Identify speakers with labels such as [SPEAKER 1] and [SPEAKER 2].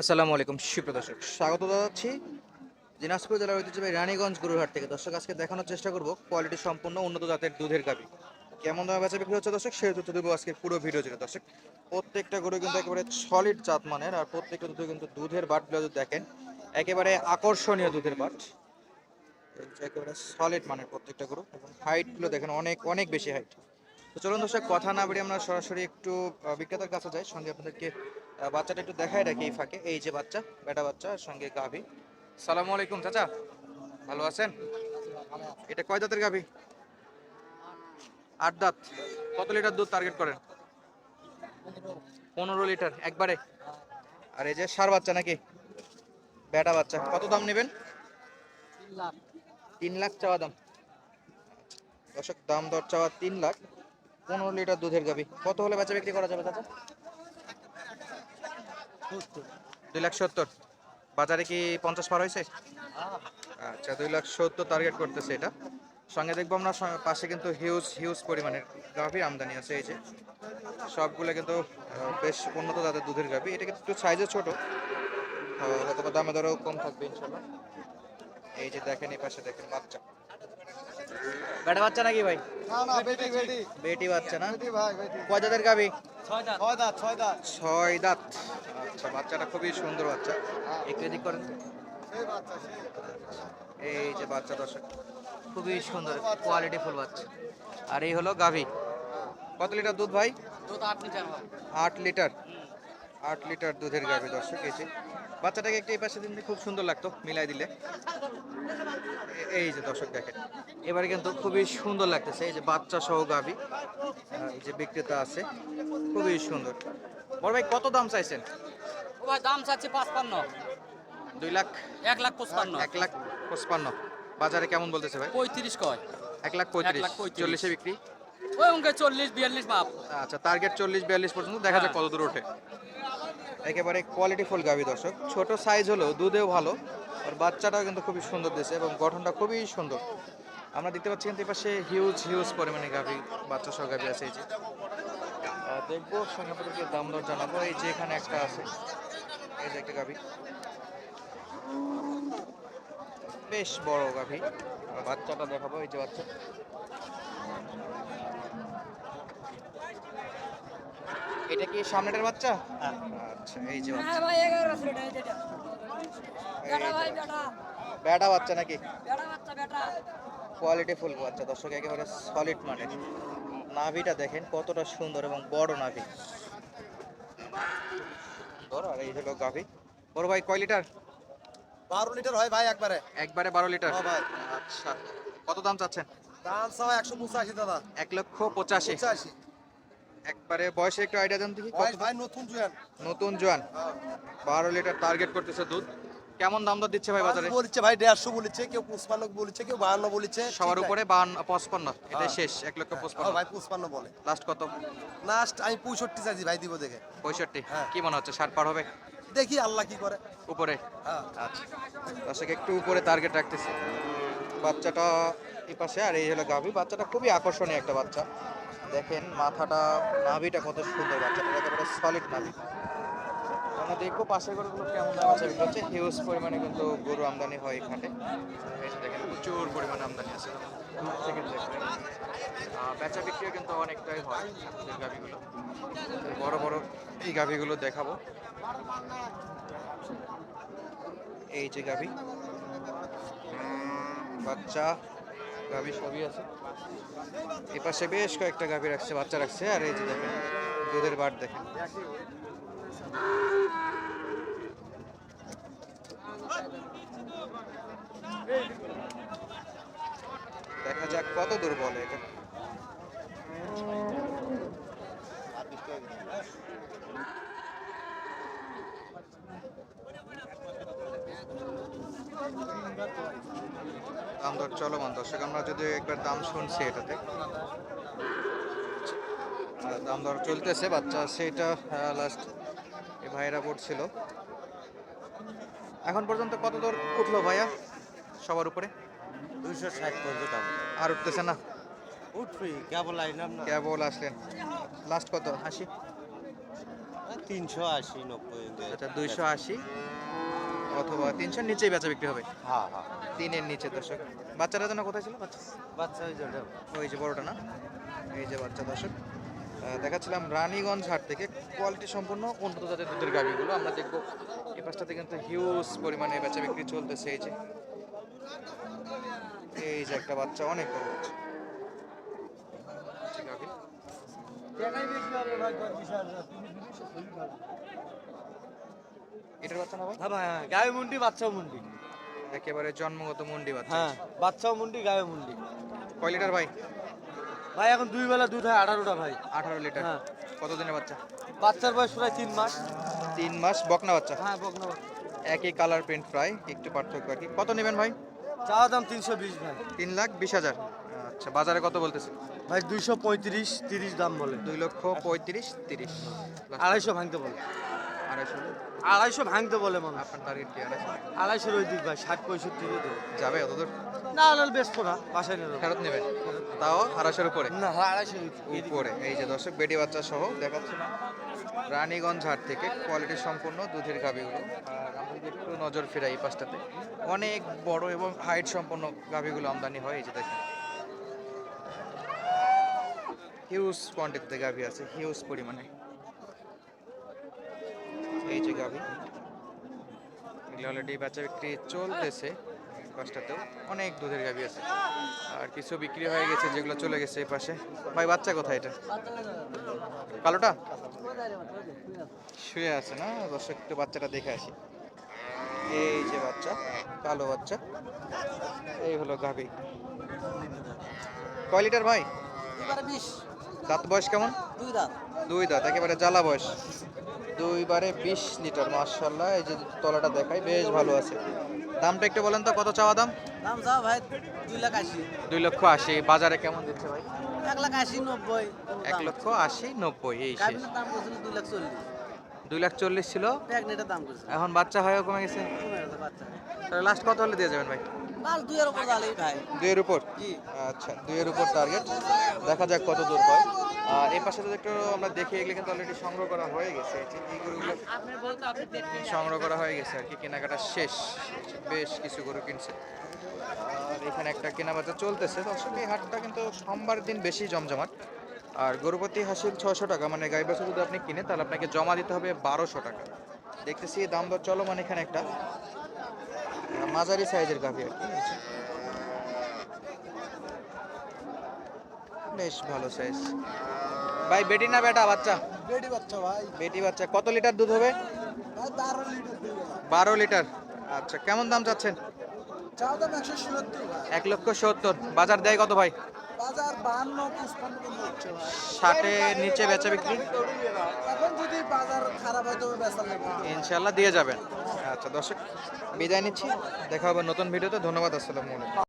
[SPEAKER 1] আসসালামু আলাইকুম, সুপ্রিয় দর্শক। স্বাগত জানাচ্ছি দিনাজপুর জেলার ঐতিহ্যবাহী রানীগঞ্জ গুরুহাট থেকে। দর্শক, আজকে দেখানোর চেষ্টা করব কোয়ালিটি সম্পূর্ণ উন্নত জাতের দুধের গাবি কেমন দামে বেচা বিক্রি হচ্ছে দর্শক? সেই তথ্য দেবো আজকে পুরো ভিডিও জুড়ে। দর্শক, প্রত্যেকটা গরু কিন্তু একেবারে সলিড জাত মানের আর প্রত্যেকটা দুধে কিন্তু দুধের বাটগুলো যদি দেখেন, একেবারে আকর্ষণীয় দুধের বাট। একেবারে সলিড মানের প্রত্যেকটা গরু এবং হাইটগুলো দেখেন অনেক অনেক বেশি হাইট তো চলুন দর্শক, কথা না বেরিয়ে আমরা সরাসরি একটু বিক্রেতার কাছে যাই। সঙ্গে আপনাদেরকে বাচ্চাটা একটু দেখাই রাখি এই ফাঁকে। এই যে বাচ্চা, বেটা বাচ্চা সঙ্গে গাভী। সালামু আলাইকুম, চাচা। ভালো আছেন? এটা কয় দাঁতের গাভী? আট দাঁত। কত লিটার দুধ টার্গেট করেন? পনেরো লিটার, একবারে। আর এই যে সার বাচ্চা নাকি? বেটা বাচ্চা। কত দাম নেবেন? তিন লাখ। চাওয়া দাম। দর্শক, দাম দর চাওয়া তিন লাখ। পনেরো লিটার দুধের গাবি কত হলে বেচা বিক্রি করা যাবে, চাচা? দুই লাখ সত্তর। বাজারে কি পঞ্চাশ পার হয়েছে? আচ্ছা দুই লাখ সত্তর টার্গেট করতেছে এটা। সঙ্গে দেখব আমরা পাশে কিন্তু হিউজ হিউজ পরিমাণের গাভীর আমদানি আছে এই যে। সবগুলো কিন্তু বেশ উন্নত জাতের দুধের গাভী। এটা কিন্তু সাইজে ছোট। হয়তো দামে দরেও কম থাকবে, ইনশাল্লাহ। এই যে দেখেন, এই পাশে দেখেন, বাচ্চা। বেটা বাচ্চা নাকি ভাই?
[SPEAKER 2] না না বেটি বেটি
[SPEAKER 1] বেটি। বাচ্চা না?
[SPEAKER 2] বেটি ভাই বেটি।
[SPEAKER 1] কয় জাতের গাভী
[SPEAKER 2] ছয় দাঁত। ছয় দাঁত
[SPEAKER 1] ছয় দাঁত। আচ্ছা বাচ্চাটা খুবই সুন্দর বাচ্চা। একটু এদিক করেন। এই যে বাচ্চা দর্শক খুবই সুন্দর কোয়ালিটি ফুল বাচ্চা। আর এই হলো গাভী কত লিটার দুধ ভাই?
[SPEAKER 2] দুধ আট লিটার
[SPEAKER 1] আট লিটার। আট লিটার দুধের গাভী দর্শক এই বাচ্চাটাকে একটু এই পাশে দিন খুব সুন্দর লাগতো মিলাই দিলে। এই যে দর্শক দেখেন এবারে কিন্তু খুবই সুন্দর লাগতেছে এই যে বাচ্চা সহ এই যে বিক্রেতা আছে খুবই সুন্দর। বড় ভাই কত দাম চাইছেন?
[SPEAKER 3] ভাই দাম চাচ্ছি পাঁচপান্ন।
[SPEAKER 1] দুই লাখ?
[SPEAKER 3] এক লাখ পঁচপান্ন।
[SPEAKER 1] এক লাখ পঁচপান্ন। বাজারে কেমন বলতেছে ভাই?
[SPEAKER 3] পঁয়ত্রিশ কয়।
[SPEAKER 1] এক লাখ পঁয়ত্রিশ। চল্লিশে বিক্রি?
[SPEAKER 3] ওই চল্লিশ বিয়াল্লিশ মাপ
[SPEAKER 1] আচ্ছা টার্গেট চল্লিশ বিয়াল্লিশ পর্যন্ত দেখা যাক। কত দূর ওঠে। একেবারে কোয়ালিটি ফুল গাভী দর্শক। ছোট সাইজ হলেও দুধেও ভালো, আর বাচ্চাটাও কিন্তু খুবই সুন্দর দিয়েছে এবং গঠনটা খুবই সুন্দর। আমরা দেখতে পাচ্ছি কিন্তু এপাশে হিউজ হিউজ পরিমাণে গাভী বাচ্চা সহ গাভী আছে এই যে। দেখব আপনাদেরকে দাম দর জানাব। এই যে এখানে একটা আছে, এই যে একটা গাভী বেশ বড় গাভী বাচ্চাটা দেখাবো, এই যে বাচ্চা। এটা কি সামনেটার বাচ্চা? আচ্ছা এই যে বাচ্চা এই যে বেটা বাচ্চা নাকি? কোয়ালিটি ফুল বাচ্চা দর্শক একেবারে সলিড মানের নাভিটা দেখেন কতটা সুন্দর এবং বড় নাভি। সুন্দর আর এই হলো গাভি। বড় ভাই কয় লিটার?
[SPEAKER 2] বারো লিটার হয় ভাই একবারে।
[SPEAKER 1] একবারে বারো লিটার?
[SPEAKER 2] হ্যাঁ ভাই।
[SPEAKER 1] আচ্ছা কত দাম চাচ্ছেন?
[SPEAKER 2] দাম সব একশো পঁচাশি দাদা।
[SPEAKER 1] এক লক্ষ পঁচাশি।
[SPEAKER 2] পঁচাশি।
[SPEAKER 1] একবারে বয়সে একটু আইডিয়া দেন দেখি
[SPEAKER 2] ভাই ভাই নতুন জুয়ান।
[SPEAKER 1] নতুন জোয়ান। বারো লিটার টার্গেট করতেছে দুধ। কেমন দাম দর দিচ্ছে ভাই বাজারে?
[SPEAKER 2] বলছে ভাই দেড়শো বলেছে কেউ পুষ্পান্ন বলেছে কেউ বাহান্ন বলেছে।
[SPEAKER 1] সবার উপরে বান পঁচপান্ন।
[SPEAKER 2] হ্যাঁ।
[SPEAKER 1] শেষ এক লক্ষ
[SPEAKER 2] হ্যাঁ
[SPEAKER 1] পঁচপান্ন।
[SPEAKER 2] ভাই পুষ্পান্ন বলে।
[SPEAKER 1] লাস্ট কত?
[SPEAKER 2] লাস্ট আমি পঁয়ষট্টি চাইছি ভাই দিব দেখে।
[SPEAKER 1] পঁয়ষট্টি?
[SPEAKER 2] হ্যাঁ।
[SPEAKER 1] কি মনে হচ্ছে ষাট পার হবে?
[SPEAKER 2] দেখি আল্লাহ কি করে।
[SPEAKER 1] উপরে?
[SPEAKER 2] হ্যাঁ।
[SPEAKER 1] আচ্ছা। একটু উপরে টার্গেট রাখতেছি। বাচ্চাটা এই পাশে, আর এই হলো গাভী। বাচ্চাটা খুবই আকর্ষণীয় একটা বাচ্চা। দেখেন, মাথাটা, নাভিটা কত সুন্দর বাচ্চাটা। একেবারে সলিড নাভি। আমরা দেখব পাশের গরুগুলো কেমন দাম আছে। হচ্ছে হিউজ পরিমাণে কিন্তু গরু আমদানি হয় এখানে। দেখেন, প্রচুর পরিমাণে আমদানি আছে। বেচা বিক্রিও কিন্তু অনেকটাই হয় এই গাভিগুলো। বড় বড় এই গাভিগুলো দেখাবো। এই যে গাভি। বাচ্চা। গাভি সবই আছে। এ পাশে বেশ কয়েকটা গাভি রাখছে, বাচ্চা রাখছে, আর এই যে দেখেন, দুধের বার দেখেন। দেখা যাক কত দূর বলে এটা। দাম দর চলমান। দর্শক আমরা যদি একবার দাম শুনছি এটাতে। দাম দর চলতেছে বাচ্চা এটা লাস্ট এই ভাইয়েরা পড়ছিল। এখন পর্যন্ত কত দর উঠল ভাইয়া সবার উপরে?
[SPEAKER 2] দুইশো ষাট পর্যন্ত।
[SPEAKER 1] আর উঠতেছে না?
[SPEAKER 2] উঠবি কেবল আইলাম না।
[SPEAKER 1] কেবল আসলেন। লাস্ট কত? হাসি
[SPEAKER 2] তিনশো আশি নব্বই।
[SPEAKER 1] আচ্ছা দুইশো আশি। অথবা তিনশোর নিচেই বেচা বিক্রি হবে।
[SPEAKER 2] হ্যাঁ হ্যাঁ।
[SPEAKER 1] তিনের নিচে দর্শক। বাচ্চারা যেন কোথায় ছিল? বাচ্চা?
[SPEAKER 2] বাচ্চা ওই
[SPEAKER 1] যে বড়টা না? এই যে বাচ্চা দর্শক। দেখাচ্ছিলাম রানীগঞ্জ হাট থেকে কোয়ালিটি সম্পূর্ণ উন্নত জাতের দুধের গাভিগুলো। আমরা দেখব এই পাশটাতে কিন্তু হিউজ পরিমাণে বেচা বিক্রি চলতেছে। এই যে এই যে একটা বাচ্চা অনেক বড় যে গাভী। এটার বাচ্চা না ভাই?
[SPEAKER 2] হ্যাঁ হ্যাঁ গায়ে মুন্ডি বাচ্চাও মুন্ডি।
[SPEAKER 1] একেবারে জন্মগত মুন্ডি বাচ্চা।
[SPEAKER 2] হ্যাঁ বাচ্চাও মুন্ডি গায়ে মুন্ডি।
[SPEAKER 1] কয় লিটার ভাই?
[SPEAKER 2] ভাই এখন দুই বেলা দুধ হয় আঠারোটা ভাই।
[SPEAKER 1] আঠারো লিটার।
[SPEAKER 2] হ্যাঁ।
[SPEAKER 1] কতদিনের বাচ্চা?
[SPEAKER 2] বাচ্চার বয়স প্রায় তিন মাস।
[SPEAKER 1] তিন মাস বকনা বাচ্চা?
[SPEAKER 2] হ্যাঁ বকনা বাচ্চা।
[SPEAKER 1] একই কালার প্রিন্ট ফ্রাই একটু পার্থক্য আর কি। কত নেবেন ভাই?
[SPEAKER 2] চাওয়া দাম তিনশো বিশ ভাই।
[SPEAKER 1] তিন লাখ বিশ হাজার। আচ্ছা বাজারে কত বলতেছে
[SPEAKER 2] ভাই দুইশো পঁয়ত্রিশ তিরিশ দাম বলে।
[SPEAKER 1] দুই লক্ষ পঁয়ত্রিশ তিরিশ।
[SPEAKER 2] আড়াইশো ভাঙতে বলে।
[SPEAKER 1] আড়াইশো
[SPEAKER 2] আড়াইশো ভাঙতে বলে মানুষ
[SPEAKER 1] আপনার টার্গেট কি আড়াইশো?
[SPEAKER 2] আড়াইশোর ওই দিক ভাই ষাট পঁয়ষট্টি
[SPEAKER 1] যাবে অত দূর?
[SPEAKER 2] না হলে বেচবো না বাসায় নিয়ে যাব।
[SPEAKER 1] ফেরত নেবেন? তাও আড়াইশোর উপরে?
[SPEAKER 2] না হ্যাঁ আড়াইশো
[SPEAKER 1] উপরে এই যে দর্শক বেটি বাচ্চা সহ দেখাচ্ছিলাম রানীগঞ্জ হাট থেকে কোয়ালিটি সম্পূর্ণ দুধের গাভিগুলো। আর আমরা যদি একটু নজর ফেরাই এই পাশটাতে অনেক বড় এবং হাইট সম্পন্ন গাভিগুলো আমদানি হয় এই যে দেখেন। হিউজ কোয়ান্টিটিতে গাভি আছে হিউজ পরিমাণে। গাভি এগুলো অলরেডি বেচা বিক্রি চলতেছে এই পাশটাতেও অনেক দুধের গাভি আছে। আর কিছু বিক্রি হয়ে গেছে যেগুলো চলে গেছে এই পাশে। ভাই বাচ্চা কোথায় এটা? কালোটা? শুয়ে আছে না? দর্শক একটু বাচ্চাটা দেখে আসি। এই যে বাচ্চা কালো বাচ্চা। এই হলো গাভি। কয় লিটার ভাই? দাঁত বয়স কেমন?
[SPEAKER 3] দুই দাঁত।
[SPEAKER 1] দুই দাঁত একেবারে জ্বালা বয়স। দুইবারে বিশ লিটার মার্শাল্লাহ এই যে তলাটা দেখাই বেশ ভালো আছে। দামটা একটু বলেন তো কত চাওয়া দাম?
[SPEAKER 3] দাম চাও ভাই দুই লাখ আশি।
[SPEAKER 1] দুই লক্ষ আশি। বাজারে কেমন দিচ্ছে ভাই?
[SPEAKER 3] এক লাখ আশি নব্বই।
[SPEAKER 1] এক লক্ষ আশি নব্বই এই শেষ।
[SPEAKER 3] দাম করছিল দুই লাখ চল্লিশ।
[SPEAKER 1] দুই লাখ চল্লিশ ছিল?
[SPEAKER 3] দাম
[SPEAKER 1] এখন বাচ্চা হয়েও কমে গেছে? তাহলে লাস্ট কত হলে দিয়ে যাবেন ভাই?
[SPEAKER 3] দুইয়ের উপর ভাই।
[SPEAKER 1] দুইয়ের উপর? আচ্ছা দুইয়ের উপর টার্গেট দেখা যাক কত দূর হয়। আর এই পাশে যদি একটু আমরা দেখি, এগুলো কিন্তু অলরেডি সংগ্রহ করা হয়ে গেছে। এই গরুগুলো সংগ্রহ করা হয়ে গেছে আর কি, কেনাকাটা শেষ। বেশ কিছু গরু কিনছে। আর এখানে একটা কেনাবেচা চলতেছে। দর্শক, এই হাটটা কিন্তু সোমবার দিন বেশি জমজমাট। আর গরুপতি হাসিল ছশো টাকা মানে গাই বাছুর যদি আপনি কিনে তাহলে আপনাকে জমা দিতে হবে বারোশো টাকা। দেখতেছি দাম দর চলো মানে এখানে একটা। মাঝারি সাইজের গাভি আর কি এই যে। বেশ ভালো সাইজ ভাই বেটি না বেটা বাচ্চা?
[SPEAKER 2] বেডি বাচ্চা ভাই।
[SPEAKER 1] বেটি বাচ্চা। কত লিটার দুধ হবে?
[SPEAKER 2] বারো লিটার
[SPEAKER 1] আচ্ছা কেমন দাম চাচ্ছেন? এক লক্ষ সত্তর। বাজার দেয় কত
[SPEAKER 2] ভাই?
[SPEAKER 1] ষাটের নিচে বেচা বিক্রি?
[SPEAKER 2] এখন যদি বাজার খারাপ হয় তবে বেচা লাগবে
[SPEAKER 1] ইনশাল্লাহ দিয়ে যাবেন। আচ্ছা দর্শক বিদায় নিচ্ছি। দেখা হবে নতুন ভিডিওতে। ধন্যবাদ আসসালামু আলাইকুম।